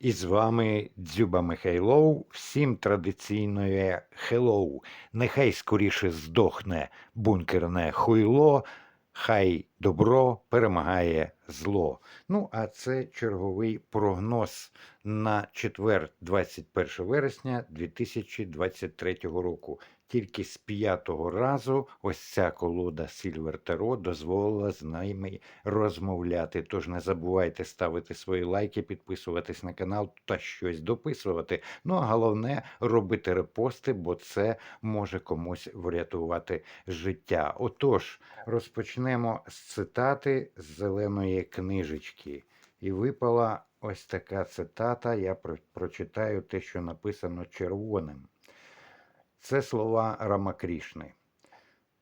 І з вами Дзюба Михайлов. Всім традиційне хеллоу. Нехай скоріше здохне бункерне хуйло, хай добро перемагає зло. Ну, а це черговий прогноз на четвер, 21 вересня 2023 року. Тільки з п'ятого разу ось ця колода Tarot дозволила з ними розмовляти. Тож не забувайте ставити свої лайки, підписуватись на канал та щось дописувати. Ну а головне робити репости, бо це може комусь врятувати життя. Отож, розпочнемо з цитати з зеленої книжечки. І випала ось така цитата. Я про- прочитаю те, що написано червоним. Це слова Рамакришны.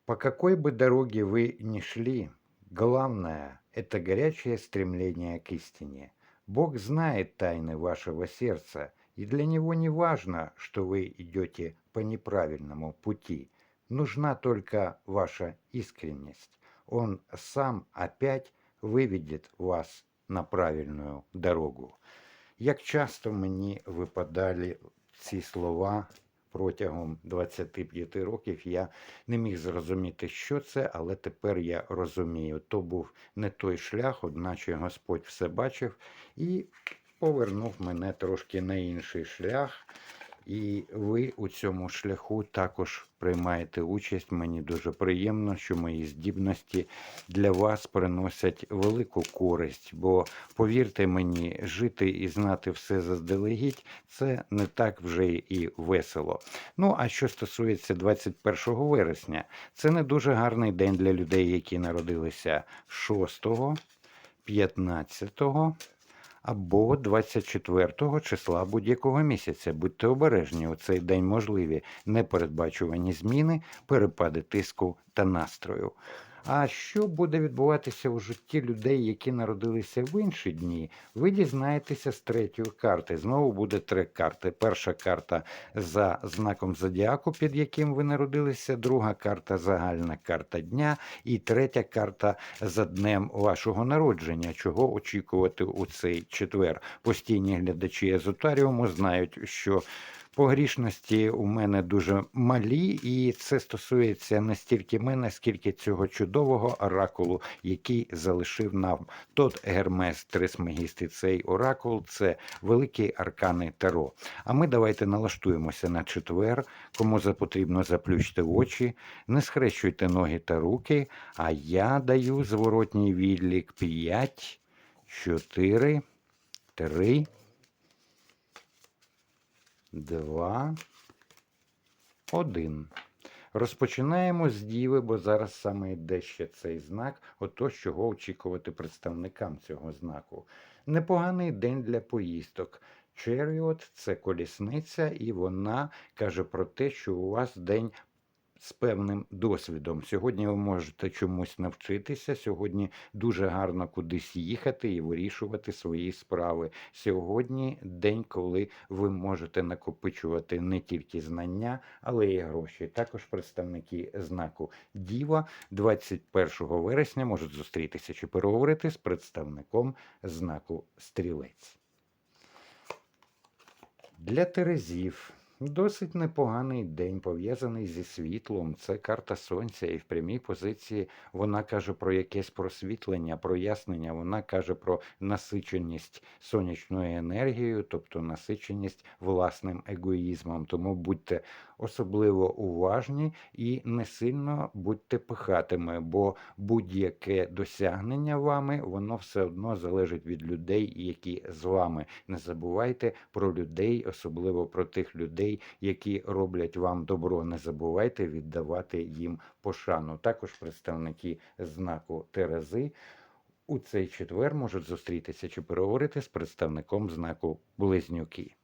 По какой бы дороге вы ни шли, главное – это горячее стремление к истине. Бог знает тайны вашего сердца, и для Него не важно, что вы идете по неправильному пути. Нужна только ваша искренность. Он сам опять выведет вас на правильную дорогу. Як часто мені випадали ці слова протягом 25 років, я не міг зрозуміти, що це, але тепер я розумію. То був не той шлях, одначе Господь все бачив і повернув мене трошки на інший шлях. І ви у цьому шляху також приймаєте участь. Мені дуже приємно, що мої здібності для вас приносять велику користь. Бо повірте мені, жити і знати все заздалегідь це не так вже і весело. Ну а що стосується 21 вересня, це не дуже гарний день для людей, які народилися 6, 15 або 24 числа будь-якого місяця. Будьте обережні, у цей день можливі непередбачувані зміни, перепади тиску та настрою. А що буде відбуватися у житті людей, які народилися в інші дні, ви дізнаєтеся з третьої карти. Знову буде три карти. Перша карта за знаком зодіаку, під яким ви народилися, друга карта загальна карта дня, і третя карта за днем вашого народження. Чого очікувати у цей четвер? Постійні глядачі езотаріуму знають, що погрішності у мене дуже малі, і це стосується не стільки мене, скільки цього чудового оракулу, який залишив нам тот Гермес Трисмегісти. Цей оракул це великі аркани Таро. А ми давайте налаштуємося на четвер. Кому потрібно заплющте очі, не схрещуйте ноги та руки. А я даю зворотній відлік 5, 4, 3, 2, 1. Розпочинаємо з діви, бо зараз саме йде ще цей знак, ото чого очікувати представникам цього знаку. Непоганий день для поїздок. Черіот це колісниця, і вона каже про те, що у вас день з певним досвідом. Сьогодні ви можете чомусь навчитися. Сьогодні дуже гарно кудись їхати і вирішувати свої справи. Сьогодні день, коли ви можете накопичувати не тільки знання, але й гроші. Також представники знаку Діва 21 вересня можуть зустрітися чи переговорити з представником знаку Стрілець. Для Терезів досить непоганий день, пов'язаний зі світлом. Це карта сонця, і в прямій позиції вона каже про якесь просвітлення, прояснення. Вона каже про насиченість сонячною енергією, тобто насиченість власним егоїзмом. Тому будьте особливо уважні і не сильно будьте пихатими, бо будь-яке досягнення вами, воно все одно залежить від людей, які з вами. Не забувайте про людей, особливо про тих людей, які роблять вам добро. Не забувайте віддавати їм пошану. Також представники знаку Терези. У цей четвер можуть зустрітися чи переговорити з представником знаку Близнюки.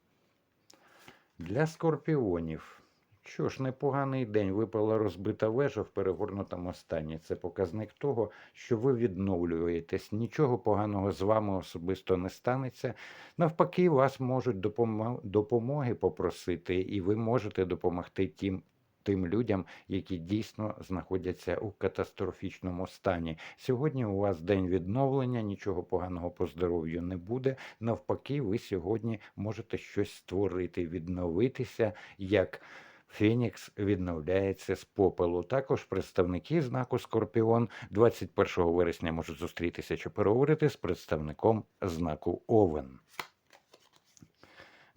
Для скорпіонів. Що ж, непоганий день. Випала розбита вежа в перегорнутому стані. Це показник того, що ви відновлюєтесь. Нічого поганого з вами особисто не станеться. Навпаки, вас можуть допомо- допомоги попросити, і ви можете допомогти тим тим людям, які дійсно знаходяться у катастрофічному стані. Сьогодні у вас день відновлення, нічого поганого по здоров'ю не буде. Навпаки, ви сьогодні можете щось створити, відновитися як. Фенікс відновляється з попелу. Також представники знаку Скорпіон 21 вересня можуть зустрітися чи переговорити з представником знаку Овен.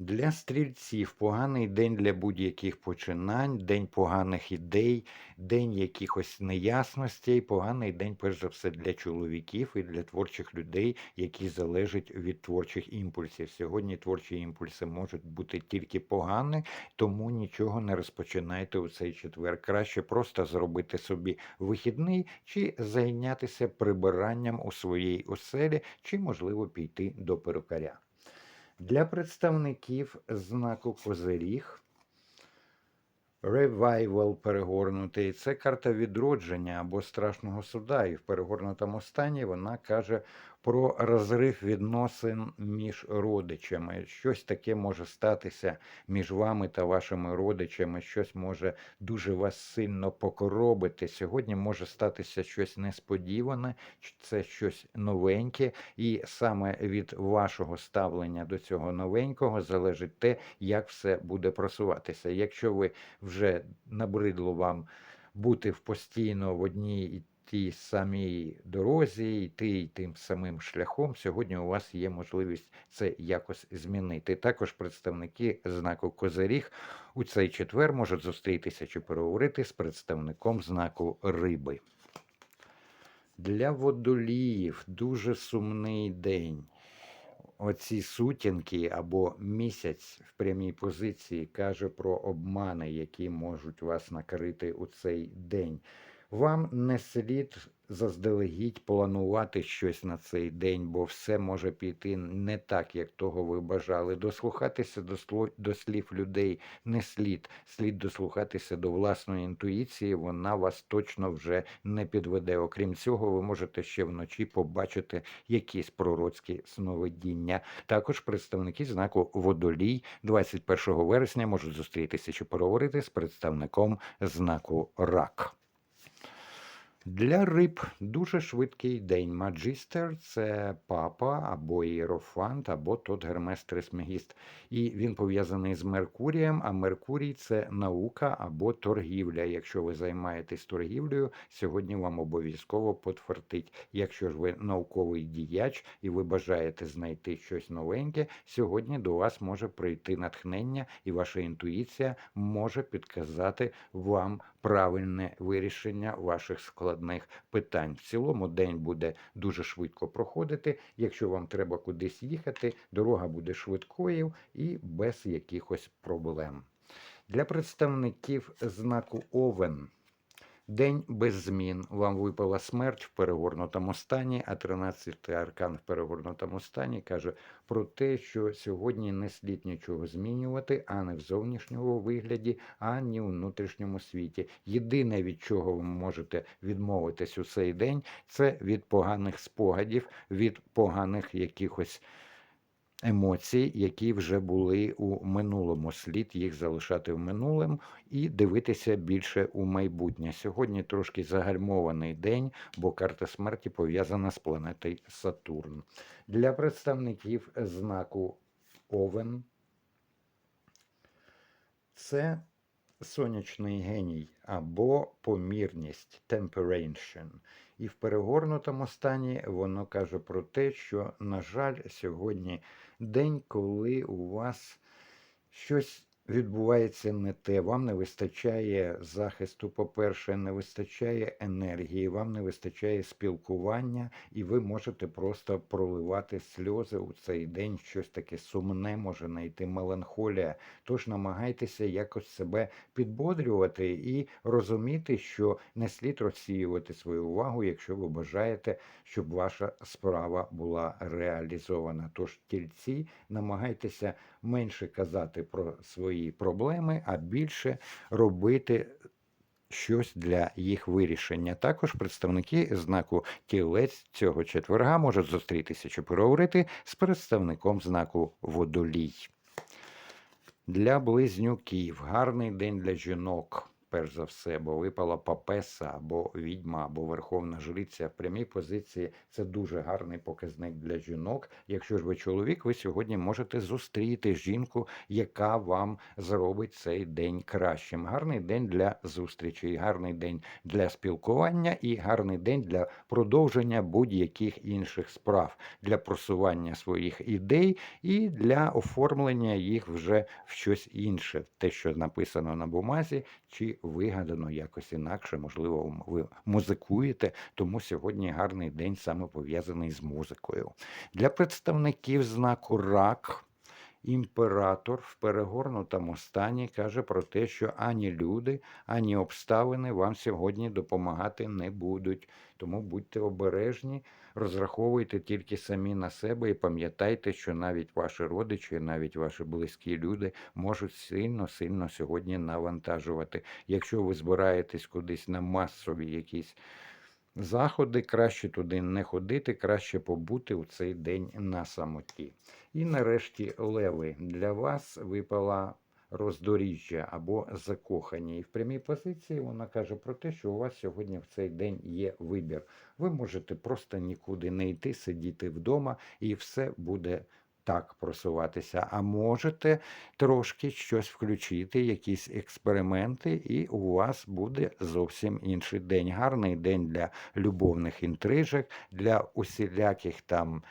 Для стрільців поганий день для будь-яких починань, день поганих ідей, день якихось неясностей, поганий день, перш за все, для чоловіків і для творчих людей, які залежать від творчих імпульсів. Сьогодні творчі імпульси можуть бути тільки погані, тому нічого не розпочинайте у цей четвер. Краще просто зробити собі вихідний чи зайнятися прибиранням у своїй оселі, чи, можливо, піти до перукаря. Для представників знаку Козиріг ревайвал перегорнутий це карта відродження або страшного суда. І в перегорнутому стані вона каже про розрив відносин між родичами. Щось таке може статися між вами та вашими родичами, щось може дуже вас сильно покоробити. Сьогодні може статися щось несподіване, це щось новеньке, і саме від вашого ставлення до цього новенького залежить те, як все буде просуватися. Якщо ви вже набридло вам бути в постійно в одній тій самій дорозі, йти тим самим шляхом, сьогодні у вас є можливість це якось змінити. Також представники знаку Козиріг у цей четвер можуть зустрітися чи переговорити з представником знаку Риби. Для водоліїв дуже сумний день. Оці сутінки або місяць в прямій позиції каже про обмани, які можуть вас накрити у цей день. Вам не слід заздалегідь планувати щось на цей день, бо все може піти не так, як того ви бажали. Дослухатися до, сло- до слів людей не слід. Слід дослухатися до власної інтуїції, вона вас точно вже не підведе. Окрім цього, ви можете ще вночі побачити якісь пророцькі сновидіння. Також представники знаку Водолій 21 вересня можуть зустрітися чи переговорити з представником знаку Рак. Для риб дуже швидкий день. Маджистер це папа або ієрофант, або тот Гермес Трисмегіст. І він пов'язаний з Меркурієм, а Меркурій це наука або торгівля. Якщо ви займаєтесь торгівлею, сьогодні вам обов'язково потвердить. Якщо ж ви науковий діяч і ви бажаєте знайти щось новеньке, сьогодні до вас може прийти натхнення, і ваша інтуїція може підказати вам правильне вирішення ваших складних питань. В цілому день буде дуже швидко проходити. Якщо вам треба кудись їхати, дорога буде швидкою і без якихось проблем. Для представників знаку Овен. День без змін. Вам випала смерть в перегорнутому стані, а 13-й аркан в перегорнутому стані каже про те, що сьогодні не слід нічого змінювати, а не в зовнішньому вигляді, ані у внутрішньому світі. Єдине, від чого ви можете відмовитись у цей день, це від поганих спогадів, від поганих якихось емоцій, які вже були у минулому. Слід їх залишати в минулому і дивитися більше у майбутнє. Сьогодні трошки загальмований день, бо карта смерті пов'язана з планетою Сатурн. Для представників знаку Овен це сонячний геній або помірність temperation. І в перегорнутому стані воно каже про те, що, на жаль, сьогодні день, коли у вас щось відбувається не те, вам не вистачає захисту, по-перше, не вистачає енергії, вам не вистачає спілкування, і ви можете просто проливати сльози у цей день, щось таке сумне може знайти меланхолія. Тож намагайтеся якось себе підбодрювати і розуміти, що не слід розсіювати свою увагу, якщо ви бажаєте, щоб ваша справа була реалізована. Тож тільці намагайтеся менше казати про свої проблеми, а більше робити щось для їх вирішення. Також представники знаку тілець цього четверга можуть зустрітися чи переговорити з представником знаку водолій. Для близнюків гарний день для жінок. Перш за все, бо випала папеса або відьма, або верховна жриця в прямій позиції. Це дуже гарний показник для жінок. Якщо ж ви чоловік, ви сьогодні можете зустріти жінку, яка вам зробить цей день кращим. Гарний день для зустрічей, гарний день для спілкування і гарний день для продовження будь-яких інших справ, для просування своїх ідей і для оформлення їх вже в щось інше, те, що написано на бумазі, чи вигадано якось інакше. Можливо, ви музикуєте, тому сьогодні гарний день саме пов'язаний з музикою. Для представників знаку рак. Імператор в перегорнутому стані каже про те, що ані люди, ані обставини вам сьогодні допомагати не будуть. Тому будьте обережні, розраховуйте тільки самі на себе і пам'ятайте, що навіть ваші родичі, навіть ваші близькі люди можуть сильно сильно сьогодні навантажувати. Якщо ви збираєтесь кудись на масові якісь заходи, краще туди не ходити, краще побути у цей день на самоті. І нарешті леви для вас випала роздоріжжя або закохані. І в прямій позиції вона каже про те, що у вас сьогодні в цей день є вибір. Ви можете просто нікуди не йти, сидіти вдома, і все буде. Так просуватися, а можете трошки щось включити, якісь експерименти, і у вас буде зовсім інший день. Гарний день для любовних інтрижок, для усіляких там,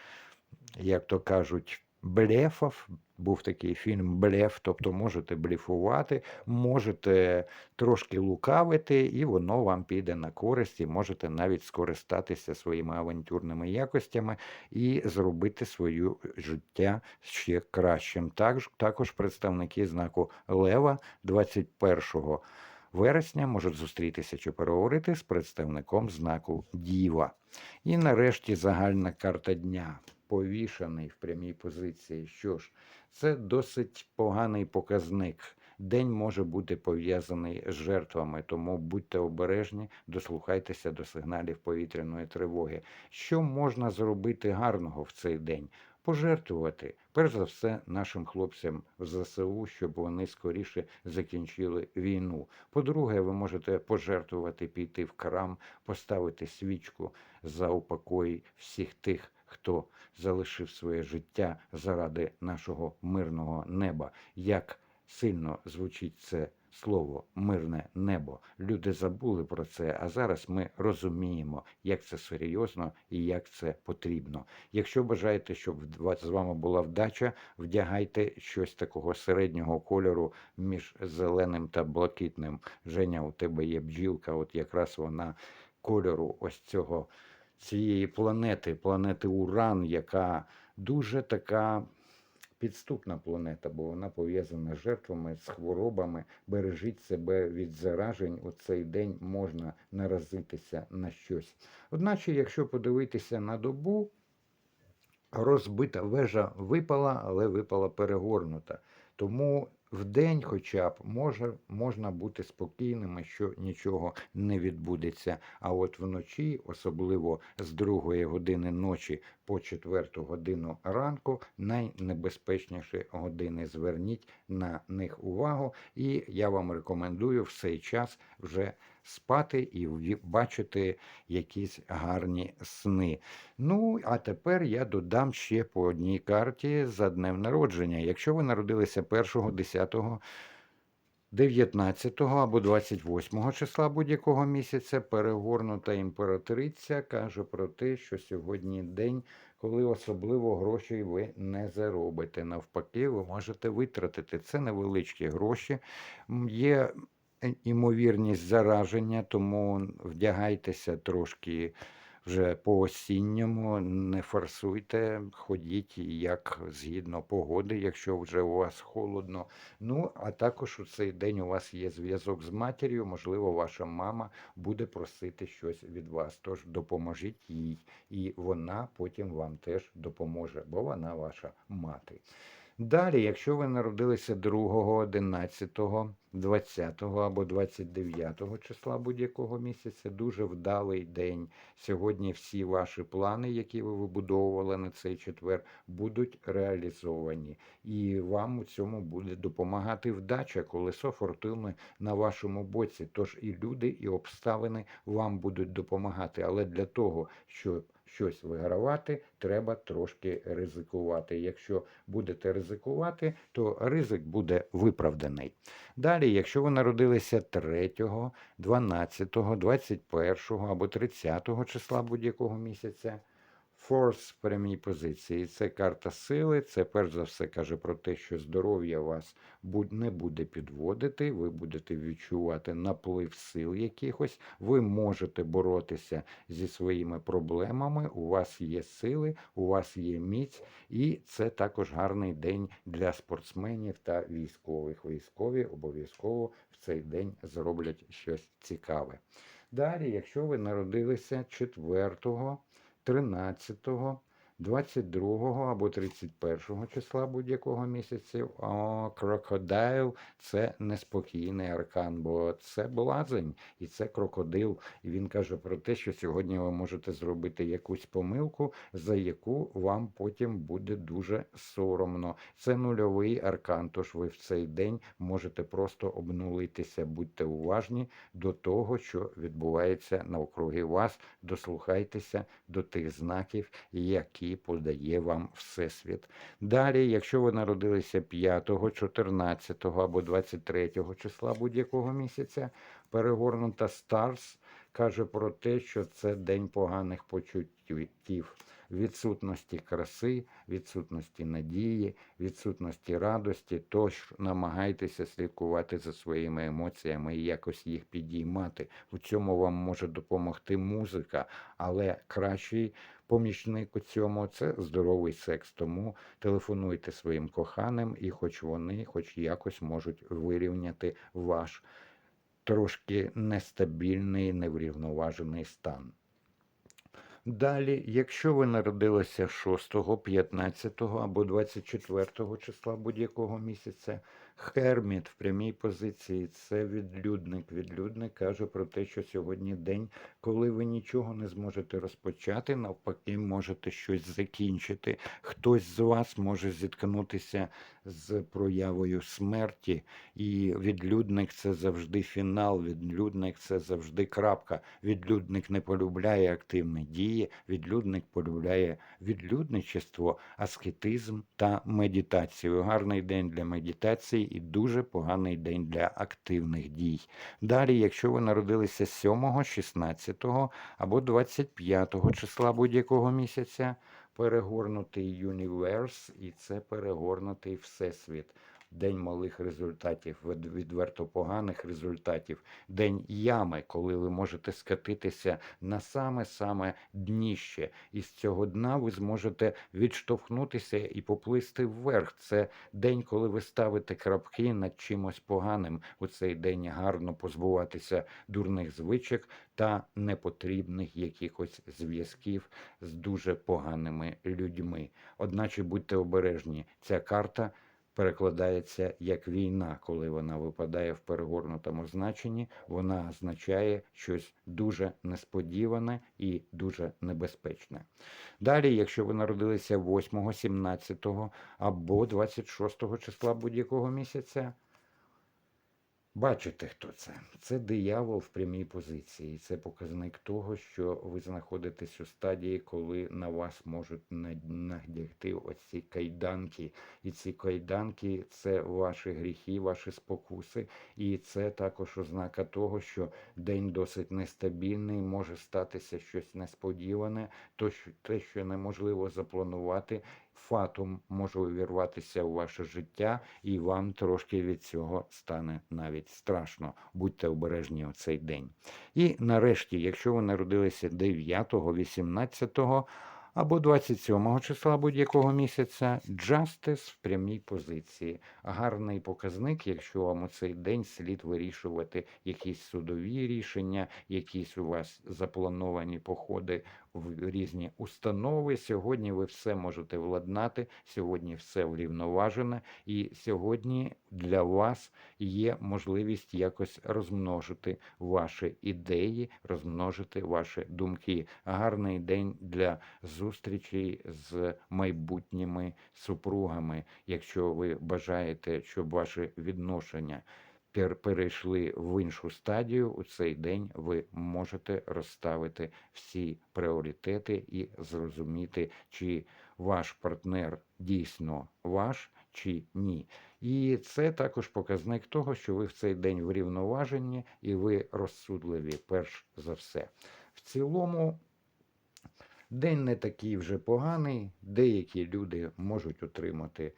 як то кажуть, блефів. Був такий фільм Блеф, тобто можете блефувати, можете трошки лукавити, і воно вам піде на користь, і можете навіть скористатися своїми авантюрними якостями і зробити своє життя ще кращим. Також, також представники знаку Лева 21 вересня можуть зустрітися чи переговорити з представником знаку Діва. І нарешті загальна карта дня. Повішаний в прямій позиції. Що ж, це досить поганий показник. День може бути пов'язаний з жертвами, тому будьте обережні, дослухайтеся до сигналів повітряної тривоги. Що можна зробити гарного в цей день? Пожертвувати, перш за все, нашим хлопцям в ЗСУ, щоб вони скоріше закінчили війну. По-друге, ви можете пожертвувати, піти в храм, поставити свічку за упокой всіх тих, хто залишив своє життя заради нашого мирного неба. Як сильно звучить це слово мирне небо. Люди забули про це, а зараз ми розуміємо, як це серйозно і як це потрібно. Якщо бажаєте, щоб з вами була вдача, вдягайте щось такого середнього кольору між зеленим та блакитним. Женя, у тебе є бджілка, от якраз вона кольору ось цього цієї планети, планети Уран, яка дуже така підступна планета, бо вона пов'язана з жертвами, з хворобами. Бережіть себе від заражень. У цей день можна наразитися на щось. Одначе, якщо подивитися на добу, розбита вежа випала, але випала перегорнута. Тому в день хоча б може, можна бути спокійними, що нічого не відбудеться. А от вночі, особливо з другої години ночі по четверту годину ранку, найнебезпечніші години. Зверніть на них увагу, і я вам рекомендую в цей час вже спати і бачити якісь гарні сни. Ну, а тепер я додам ще по одній карті за днем народження. Якщо ви народилися 1, 10, 19 або 28 числа будь-якого місяця, перегорнута імператриця каже про те, що сьогодні день, коли особливо грошей ви не заробите. Навпаки, ви можете витратити. Це невеличкі гроші. Є імовірність зараження, тому вдягайтеся трошки вже по осінньому, не форсуйте, ходіть як згідно погоди, якщо вже у вас холодно. Ну, а також у цей день у вас є зв'язок з матір'ю, можливо, ваша мама буде просити щось від вас. Тож допоможіть їй, і вона потім вам теж допоможе, бо вона ваша мати. Далі, якщо ви народилися 2, 11, 20 або 29 числа будь-якого місяця, дуже вдалий день. Сьогодні всі ваші плани, які ви вибудовували на цей четвер, будуть реалізовані. І вам у цьому буде допомагати вдача, колесо фортуни на вашому боці. Тож і люди, і обставини вам будуть допомагати. Але для того, щоб щось вигравати, треба трошки ризикувати. Якщо будете ризикувати, то ризик буде виправданий. Далі, якщо ви народилися 3, 12, 21 або 30 числа будь-якого місяця, Форс в прямій позиції. Це карта сили. Це перш за все каже про те, що здоров'я вас не буде підводити, ви будете відчувати наплив сил якихось, ви можете боротися зі своїми проблемами. У вас є сили, у вас є міць, і це також гарний день для спортсменів та військових. Військові обов'язково в цей день зроблять щось цікаве. Далі, якщо ви народилися 4, 13, 22 або 31 числа будь-якого місяця, о, крокодайл це неспокійний аркан, бо це блазень і це крокодил. І він каже про те, що сьогодні ви можете зробити якусь помилку, за яку вам потім буде дуже соромно. Це нульовий аркан, тож ви в цей день можете просто обнулитися. Будьте уважні до того, що відбувається навкруги вас. Дослухайтеся до тих знаків, які подає вам Всесвіт. Далі, якщо ви народилися 5, 14 або 23 числа будь-якого місяця, перегорнута Старс каже про те, що це день поганих почуттів. Відсутності краси, відсутності надії, відсутності радості, тож намагайтеся слідкувати за своїми емоціями і якось їх підіймати. У цьому вам може допомогти музика, але кращий помічник у цьому це здоровий секс. Тому телефонуйте своїм коханим, і хоч вони, хоч якось можуть вирівняти ваш трошки нестабільний, неврівноважений стан. Далі, якщо ви народилися 6, 15 або 24 числа будь-якого місяця, Херміт в прямій позиції це відлюдник. Відлюдник каже про те, що сьогодні день, коли ви нічого не зможете розпочати, навпаки, можете щось закінчити. Хтось з вас може зіткнутися з проявою смерті, і відлюдник це завжди фінал. Відлюдник це завжди крапка. Відлюдник не полюбляє активні дії, відлюдник полюбляє відлюдничество, аскетизм та медитацію. Гарний день для медитації і дуже поганий день для активних дій. Далі, якщо ви народилися 7, 16 або 25 числа будь-якого місяця, перегорнутий юніверс, і це перегорнутий всесвіт. День малих результатів, від- відверто поганих результатів, день ями, коли ви можете скатитися на саме-саме дніще. І з цього дна ви зможете відштовхнутися і поплисти вверх. Це день, коли ви ставите крапки над чимось поганим. У цей день гарно позбуватися дурних звичок та непотрібних якихось зв'язків з дуже поганими людьми. Одначе будьте обережні, ця карта перекладається як війна, коли вона випадає в перегорнутому значенні, вона означає щось дуже несподіване і дуже небезпечне. Далі, якщо ви народилися 8, 17 або 26 числа будь-якого місяця, Бачите, хто це? Це диявол в прямій позиції. Це показник того, що ви знаходитесь у стадії, коли на вас можуть надягти оці кайданки. І ці кайданки це ваші гріхи, ваші спокуси. І це також ознака того, що день досить нестабільний, може статися щось несподіване, то що те, що неможливо запланувати. Фатум може увірватися у ваше життя, і вам трошки від цього стане навіть страшно. Будьте обережні у цей день. І нарешті, якщо ви народилися 9, 18 або 27 числа будь-якого місяця, Justice в прямій позиції. Гарний показник, якщо вам у цей день слід вирішувати якісь судові рішення, якісь у вас заплановані походи в різні установи. Сьогодні ви все можете владнати, сьогодні все врівноважене, і сьогодні для вас є можливість якось розмножити ваші ідеї, розмножити ваші думки. Гарний день для зустрічей з майбутніми супругами. Якщо ви бажаєте, щоб ваші відношення перейшли в іншу стадію, у цей день ви можете розставити всі пріоритети і зрозуміти, чи ваш партнер дійсно ваш чи ні. І це також показник того, що ви в цей день врівноважені і ви розсудливі, перш за все. В цілому. День не такий вже поганий. Деякі люди можуть отримати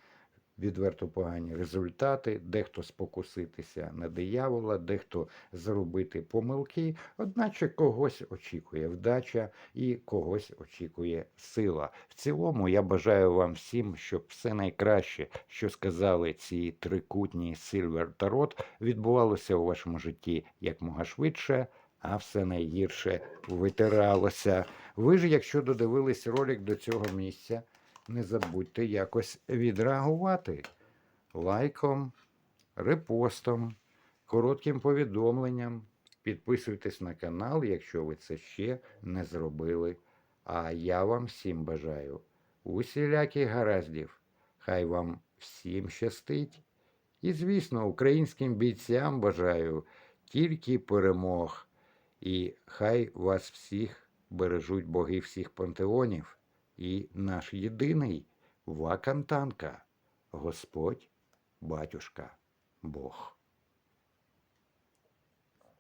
відверто погані результати, дехто спокуситися на диявола, дехто зробити помилки, одначе когось очікує вдача і когось очікує сила. В цілому я бажаю вам всім, щоб все найкраще, що сказали ці трикутні Сильвер Тарот, відбувалося у вашому житті якмога швидше. А все найгірше витиралося. Ви ж, якщо додивились ролик до цього місця, не забудьте якось відреагувати лайком, репостом, коротким повідомленням. Підписуйтесь на канал, якщо ви це ще не зробили. А я вам всім бажаю усіляких гараздів. Хай вам всім щастить. І, звісно, українським бійцям бажаю тільки перемог. І хай вас всіх бережуть боги всіх пантеонів і наш єдиний Вакантанка, Господь, Батюшка, Бог.